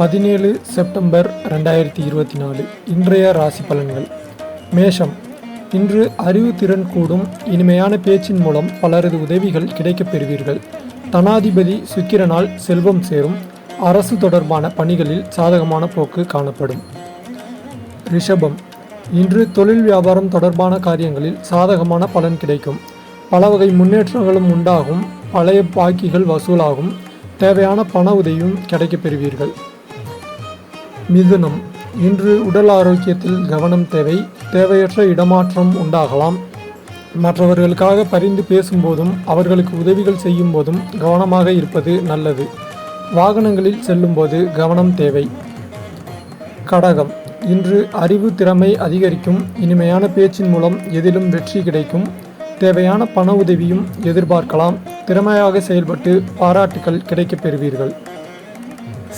பதினேழு செப்டம்பர் ரெண்டாயிரத்தி இருபத்தி நாலு இன்றைய ராசி பலன்கள். மேஷம். இன்று அறிவுத்திறன் கூடும் இனிமையான பேச்சின் மூலம் பலரது உதவிகள் கிடைக்கப் பெறுவீர்கள். தனாதிபதி சுக்கிரனால் செல்வம் சேரும் அரசு தொடர்பான பணிகளில் சாதகமான போக்கு காணப்படும். ரிஷபம். இன்று தொழில் வியாபாரம் தொடர்பான காரியங்களில் சாதகமான பலன் கிடைக்கும். பல வகை முன்னேற்றங்களும் உண்டாகும் பழைய பாக்கிகள் வசூலாகும் தேவையான பண உதவியும் கிடைக்கப் பெறுவீர்கள். மிதுனம். இன்று உடல் ஆரோக்கியத்தில் கவனம் தேவை. தேவையற்ற இடமாற்றம் உண்டாகலாம். மற்றவர்களுக்காக பரிந்து பேசும்போதும் அவர்களுக்கு உதவிகள் செய்யும் போதும் கவனமாக இருப்பது நல்லது. வாகனங்களில் செல்லும்போது கவனம் தேவை. கடகம். இன்று அறிவு திறமை அதிகரிக்கும். இனிமையான பேச்சின் மூலம் எதிலும் வெற்றி கிடைக்கும். தேவையான பண உதவியும் எதிர்பார்க்கலாம். திறமையாக செயல்பட்டு பாராட்டுகள் கிடைக்கப் பெறுவீர்கள்.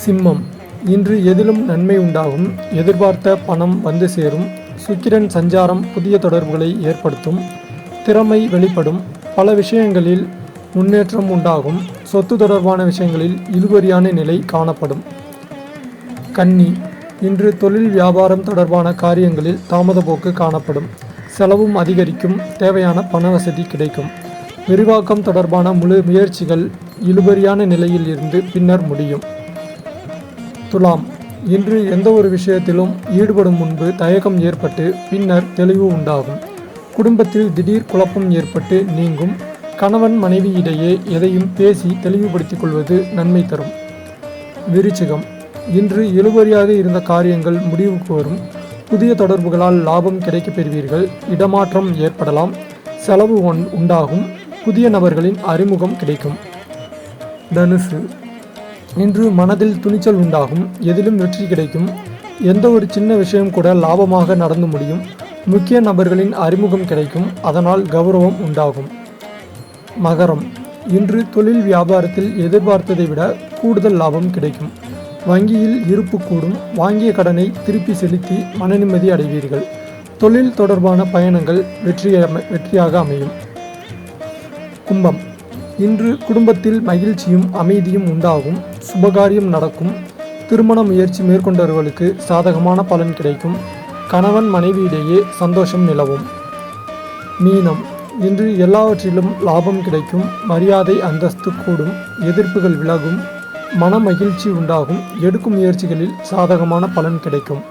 சிம்மம். இன்று எதிலும் நன்மை உண்டாகும். எதிர்பார்த்த பணம் வந்து சேரும். சுக்கிரன் சஞ்சாரம் புதிய தொடர்புகளை ஏற்படுத்தும். திறமை வெளிப்படும். பல விஷயங்களில் முன்னேற்றம் உண்டாகும். சொத்து தொடர்பான விஷயங்களில் இழுபறியான நிலை காணப்படும். கன்னி. இன்று தொழில் வியாபாரம் தொடர்பான காரியங்களில் தாமத போக்கு காணப்படும். செலவும் அதிகரிக்கும். தேவையான பண வசதி கிடைக்கும். விரிவாக்கம் தொடர்பான முழு முயற்சிகள் இழுபறியான நிலையில் இருந்து பின்னர் முடியும். துலாம் இன்று எந்த ஒரு விஷயத்திலும் ஈடுபடும் முன்பு தயக்கம் ஏற்பட்டு பின்னர் தெளிவு உண்டாகும். குடும்பத்தில் திடீர் குழப்பம் ஏற்பட்டு நீங்கும். கணவன் மனைவி இடையே எதையும் பேசி தெளிவுபடுத்திக் கொள்வது நன்மை தரும். விருச்சிகம். இன்று இழுபறியாக இருந்த காரியங்கள் முடிவுக்கு வரும். புதிய தொடர்புகளால் லாபம் கிடைக்கப் பெறுவீர்கள். இடமாற்றம் ஏற்படலாம். செலவு ஒன் உண்டாகும். புதிய நபர்களின் அறிமுகம் கிடைக்கும். தனுசு. இன்று மனதில் துணிச்சல் உண்டாகும் எதிலும் வெற்றி கிடைக்கும். எந்த ஒரு சின்ன விஷயம் கூட லாபமாக நடந்து முடியும். முக்கிய நபர்களின் அறிமுகம் கிடைக்கும் அதனால் கௌரவம் உண்டாகும். மகரம். இன்று தொழில் வியாபாரத்தில் எதிர்பார்த்ததை விட கூடுதல் லாபம் கிடைக்கும். வங்கியில் இருப்பு கூடும். வாங்கிய கடனை திருப்பி செலுத்தி மனநிம்மதி அடைவீர்கள். தொழில் தொடர்பான பயணங்கள் வெற்றி வெற்றியாக அமையும். கும்பம். இன்று குடும்பத்தில் மகிழ்ச்சியும் அமைதியும் உண்டாகும் சுபகாரியம் நடக்கும் திருமண முயற்சி மேற்கொண்டவர்களுக்கு சாதகமான பலன் கிடைக்கும் கணவன் மனைவியிடையே சந்தோஷம் நிலவும். மீனம் இன்று எல்லாவற்றிலும் லாபம் கிடைக்கும் மரியாதை அந்தஸ்து கூடும் எதிர்ப்புகள் விலகும் மன மகிழ்ச்சி உண்டாகும் எடுக்கும் முயற்சிகளில் சாதகமான பலன் கிடைக்கும்.